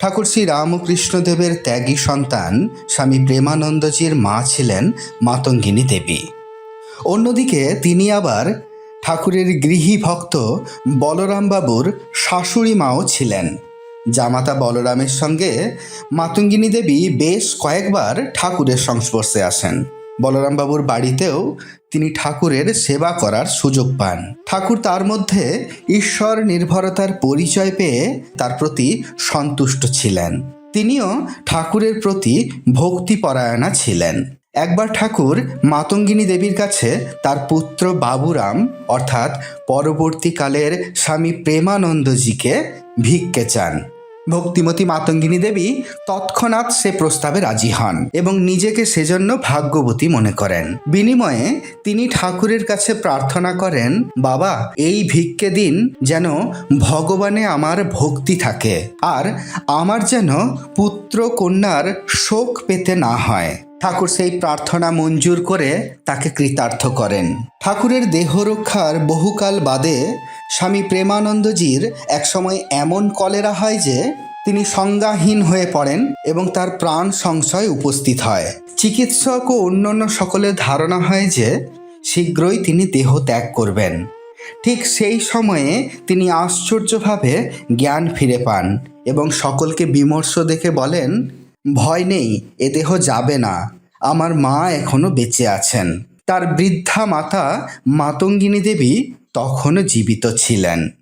ঠাকুর শ্রী রামকৃষ্ণদেবের ত্যাগী সন্তান স্বামী প্রেমানন্দজির মা ছিলেন মাতঙ্গিনী দেবী। অন্যদিকে তিনি আবার ঠাকুরের গৃহী ভক্ত বলরামবাবুর শাশুড়ি মাও ছিলেন। জামাতা বলরামের সঙ্গে মাতঙ্গিনী দেবী বেশ কয়েকবার ঠাকুরের সংস্পর্শে আসেন। বলরামবাবুর বাড়িতেও তিনি ঠাকুরের সেবা করার সুযোগ পান। ঠাকুর তার মধ্যে ঈশ্বর নির্ভরতার পরিচয় পেয়ে তার প্রতি সন্তুষ্ট ছিলেন। তিনিও ঠাকুরের প্রতি ভক্তিপরায়ণা ছিলেন। একবার ঠাকুর মাতঙ্গিনী দেবীর কাছে তার পুত্র বাবুরাম, অর্থাৎ পরবর্তীকালের স্বামী প্রেমানন্দজিকে ভিক্ষে চান। ভক্তিমতী মাতঙ্গিনী দেবী তৎক্ষণাৎ সে প্রস্তাবে রাজি হন এবং নিজেকে সেজন্য ভাগ্যবতী মনে করেন। বিনিময়ে তিনি ঠাকুরের কাছে প্রার্থনা করেন, বাবা, এই ভিক্ষে দিন যেন ভগবানে আমার ভক্তি থাকে আর আমার যেন পুত্র কন্যার শোক পেতে না হয়। ঠাকুর সেই প্রার্থনা মঞ্জুর করে তাকে কৃতার্থ করেন। ঠাকুরের দেহ রক্ষার বহুকাল বাদে স্বামী প্রেমানন্দজির একসময় এমন কলেরা হয় যে, তিনি সংজ্ঞাহীন হয়ে পড়েন এবং তার প্রাণ সংশয় উপস্থিত হয়। চিকিৎসক ও অন্যান্য সকলের ধারণা হয় যে, শীঘ্রই তিনি দেহ ত্যাগ করবেন। ঠিক সেই সময়ে তিনি আশ্চর্যভাবে জ্ঞান ফিরে পান এবং সকলকে বিমর্ষ দেখে বলেন, ভয় নেই, এ দেহ যাবে না। আমার মা এখনও বেঁচে আছেন। তার বৃদ্ধা মাতা মাতঙ্গিনী দেবী তখনও জীবিত ছিলেন।